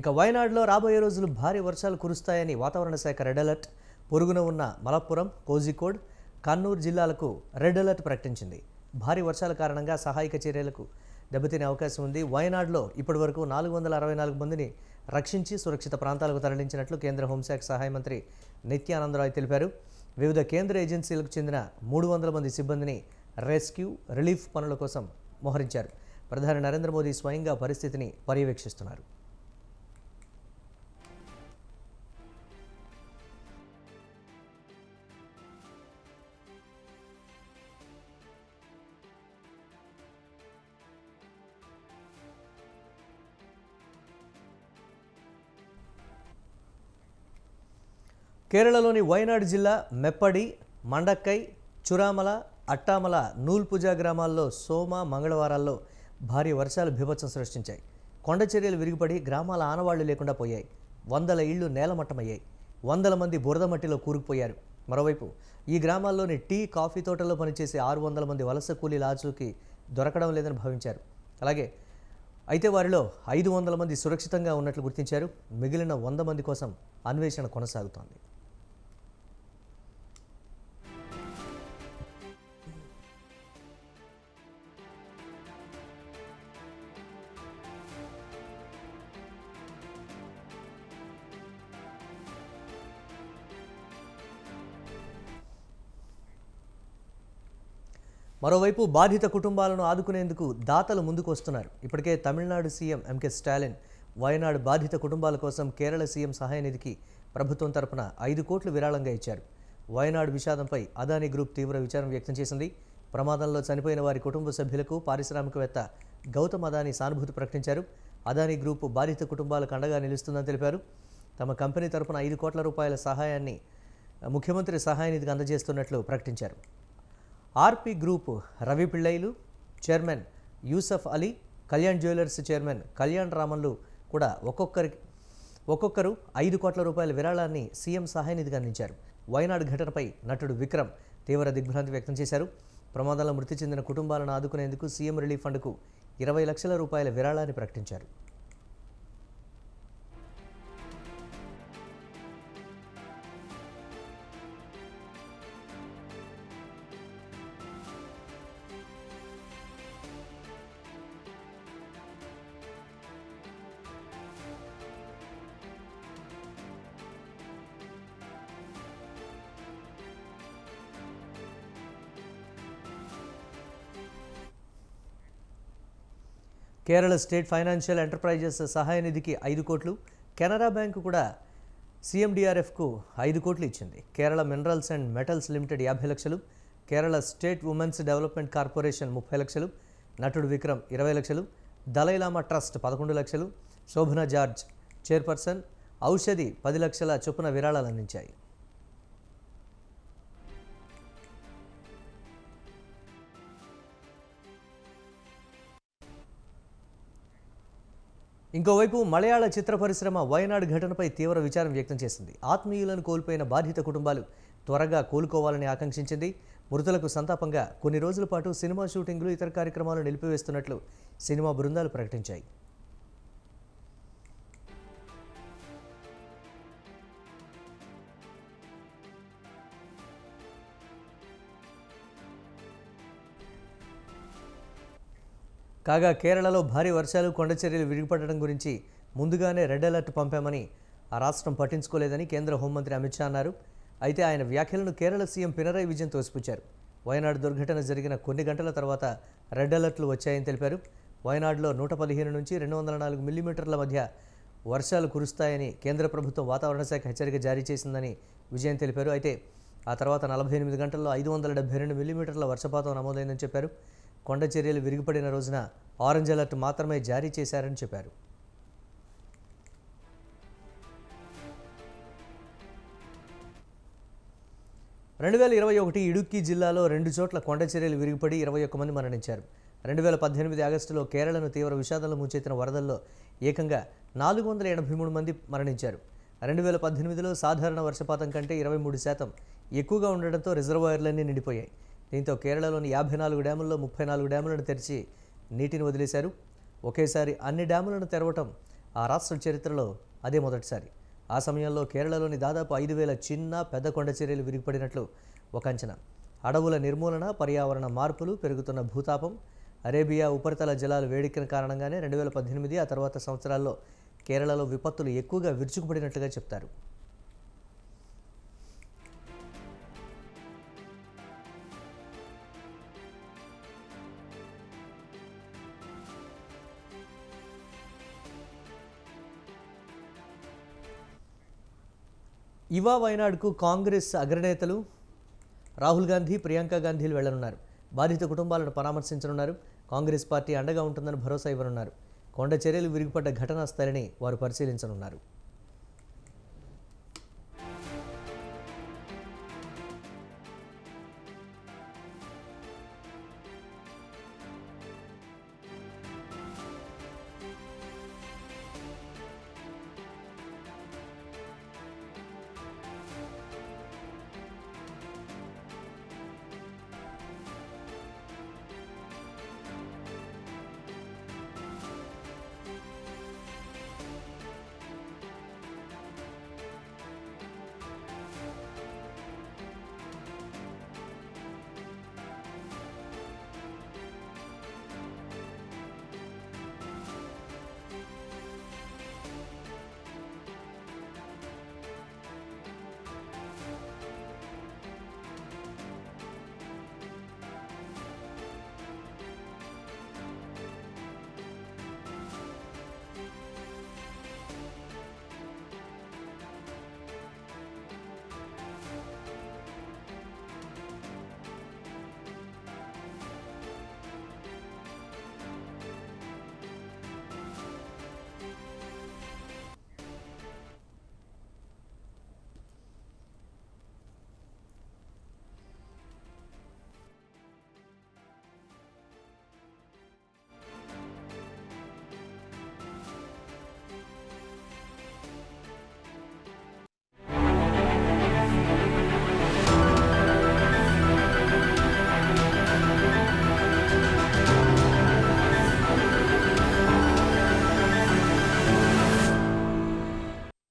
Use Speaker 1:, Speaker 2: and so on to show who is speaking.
Speaker 1: ఇక వయనాడులో రాబోయే రోజులు భారీ వర్షాలు కురుస్తాయని వాతావరణ శాఖ రెడ్ అలర్ట్. పొరుగున ఉన్న మలప్పురం కోజికోడ్ కన్నూరు జిల్లాలకు రెడ్ అలర్ట్ ప్రకటించింది. భారీ వర్షాల కారణంగా సహాయక చర్యలకు దెబ్బతినే అవకాశం ఉంది. వయనాడులో ఇప్పటివరకు నాలుగు వందల అరవై నాలుగు మందిని రక్షించి సురక్షిత ప్రాంతాలకు తరలించినట్లు కేంద్ర హోంశాఖ సహాయ మంత్రి నిత్యానందరాయ్ తెలిపారు. వివిధ కేంద్ర ఏజెన్సీలకు చెందిన మూడు వందల మంది సిబ్బందిని రెస్క్యూ రిలీఫ్ పనుల కోసం మోహరించారు. ప్రధాని నరేంద్ర మోదీ స్వయంగా పరిస్థితిని పర్యవేక్షిస్తున్నారు. కేరళలోని వయనాడు జిల్లా మెప్పడి మండక్కై చురామల అట్టామల నూల్పుజా గ్రామాల్లో సోమ మంగళవారాల్లో భారీ వర్షాలు బీభత్సం సృష్టించాయి. కొండ చర్యలు విరిగిపడి గ్రామాల ఆనవాళ్ళు లేకుండా పోయాయి. వందల ఇళ్ళు నేలమట్టమయ్యాయి. వందల మంది బురద మట్టిలో కూరుకుపోయారు. మరోవైపు ఈ గ్రామాల్లోని టీ కాఫీ తోటల్లో పనిచేసే ఆరు వందల మంది వలస కూలీల ఆచూకీ దొరకడం లేదని భావించారు. అలాగే అయితే వారిలో ఐదు వందల మంది సురక్షితంగా ఉన్నట్లు గుర్తించారు. మిగిలిన వంద మంది కోసం అన్వేషణ కొనసాగుతోంది. మరోవైపు బాధిత కుటుంబాలను ఆదుకునేందుకు దాతలు ముందుకు వస్తున్నారు. ఇప్పటికే తమిళనాడు సీఎం ఎంకే స్టాలిన్ వయనాడు బాధిత కుటుంబాల కోసం కేరళ సీఎం సహాయ నిధికి ప్రభుత్వం తరపున ఐదు కోట్లు విరాళంగా ఇచ్చారు. వయనాడు విషాదంపై అదానీ గ్రూప్ తీవ్ర విచారం వ్యక్తం చేసింది. ప్రమాదంలో చనిపోయిన వారి కుటుంబ సభ్యులకు పారిశ్రామికవేత్త గౌతమ్ అదానీ సానుభూతి ప్రకటించారు. అదానీ గ్రూప్ బాధిత కుటుంబాలకు అండగా నిలుస్తుందని తెలిపారు. తమ కంపెనీ తరపున ఐదు కోట్ల రూపాయల సహాయాన్ని ముఖ్యమంత్రి సహాయ నిధికి అందజేస్తున్నట్లు ప్రకటించారు. ఆర్పి group Ravi పిళ్ళైలు chairman Yusuf Ali Kalyan jewellers chairman Kalyan రామన్లు కూడా ఒక్కొక్కరి ఒక్కొక్కరు ఐదు కోట్ల రూపాయల విరాళాన్ని సీఎం సహాయనిధిగా అందించారు. వయనాడు ఘటనపై నటుడు విక్రమ్ తీవ్ర దిగ్భ్రాంతి వ్యక్తం చేశారు. ప్రమాదంలో మృతి చెందిన కుటుంబాలను ఆదుకునేందుకు సీఎం రిలీఫ్ ఫండ్కు ఇరవై లక్షల రూపాయల విరాళాన్ని ప్రకటించారు. కేరళ స్టేట్ ఫైనాన్షియల్ ఎంటర్ప్రైజెస్ సహాయ నిధికి ఐదు కోట్లు కెనరా బ్యాంకు కూడా సీఎండిఆర్ఎఫ్కు ఐదు కోట్లు ఇచ్చింది. Kerala minerals and metals limited యాభై లక్షలు Kerala state women's development corporation ముప్పై లక్షలు నటుడు విక్రమ్ ఇరవై లక్షలు దలైలామా ట్రస్ట్ పదకొండు లక్షలు శోభన జార్జ్ చైర్పర్సన్ ఔషధి పది లక్షల చొప్పున విరాళాలు అందించాయి. ఇంకోవైపు మలయాళ చిత్ర పరిశ్రమ వయనాడు ఘటనపై తీవ్ర విచారం వ్యక్తం చేసింది. ఆత్మీయులను కోల్పోయిన బాధిత కుటుంబాలు త్వరగా కోలుకోవాలని ఆకాంక్షించింది. మృతులకు సంతాపంగా కొన్ని రోజుల పాటు సినిమా షూటింగ్లు ఇతర కార్యక్రమాలు నిలిపివేస్తున్నట్లు సినిమా బృందాలు ప్రకటించాయి. కాగా కేరళలో భారీ వర్షాలు కొండచర్యలు విరిగిపడడం గురించి ముందుగానే రెడ్ అలర్ట్ పంపామని ఆ రాష్ట్రం పట్టించుకోలేదని కేంద్ర హోంమంత్రి అమిత్ షా అన్నారు. అయితే ఆయన వ్యాఖ్యలను కేరళ సీఎం పినరై విజయన్ తోసిపుచ్చారు. వయనాడు దుర్ఘటన జరిగిన కొన్ని గంటల తర్వాత రెడ్ అలర్ట్లు వచ్చాయని తెలిపారు. వయనాడులో నూట పదిహేను నుంచి రెండు వందల నాలుగు మిల్లీమీటర్ల మధ్య వర్షాలు కురుస్తాయని కేంద్ర ప్రభుత్వం వాతావరణ శాఖ హెచ్చరిక జారీ చేసిందని విజయన్ తెలిపారు. అయితే ఆ తర్వాత నలభై ఎనిమిది గంటల్లో ఐదు వందల డెబ్బై రెండు మిల్లీమీటర్ల వర్షపాతం నమోదైందని చెప్పారు. కొండ చర్యలు విరిగిపడిన రోజున ఆరెంజ్ అలర్ట్ మాత్రమే జారీ చేశారని చెప్పారు. రెండు వేల ఇరవై ఒకటి ఇడుక్కి జిల్లాలో రెండు చోట్ల కొండ చర్యలు విరిగిపడి ఇరవై ఒక్క మంది మరణించారు. రెండు వేల పద్దెనిమిది ఆగస్టులో కేరళను తీవ్ర విషాదంలో ముంచెత్తిన వరదల్లో ఏకంగా నాలుగు వందల ఎనభై మూడు మంది మరణించారు. రెండు వేల పద్దెనిమిదిలో సాధారణ వర్షపాతం కంటే ఇరవై మూడు శాతం ఎక్కువగా ఉండడంతో రిజర్వాయర్లన్నీ నిండిపోయాయి. దీంతో కేరళలోని యాభై నాలుగు డ్యాముల్లో ముప్పై నాలుగు డ్యాములను తెరిచి నీటిని వదిలేశారు. ఒకేసారి అన్ని డ్యాములను తెరవటం ఆ రాష్ట్ర చరిత్రలో అదే మొదటిసారి. ఆ సమయంలో కేరళలోని దాదాపు ఐదు వేల చిన్న పెద్ద కొండ చర్యలు విరిగిపడినట్లు ఒక అంచనా. అడవుల నిర్మూలన పర్యావరణ మార్పులు పెరుగుతున్న భూతాపం అరేబియా ఉపరితల జలాలు వేడెక్కిన కారణంగానే రెండు వేల పద్దెనిమిది ఆ తర్వాత సంవత్సరాల్లో కేరళలో విపత్తులు ఎక్కువగా విరుచుకుపడినట్లుగా చెప్తారు. ఇవా వయనాడుకు కాంగ్రెస్ అగ్రనేతలు రాహుల్ గాంధీ ప్రియాంక గాంధీలు వెళ్ళనున్నారు బాధిత కుటుంబాలను పరామర్శించనున్నారు. కాంగ్రెస్ పార్టీ అండగా ఉంటుందని భరోసా ఇవ్వనున్నారు. కొండ చర్యలు విరిగిపడ్డ ఘటనా స్థలిని వారు పరిశీలించనున్నారు.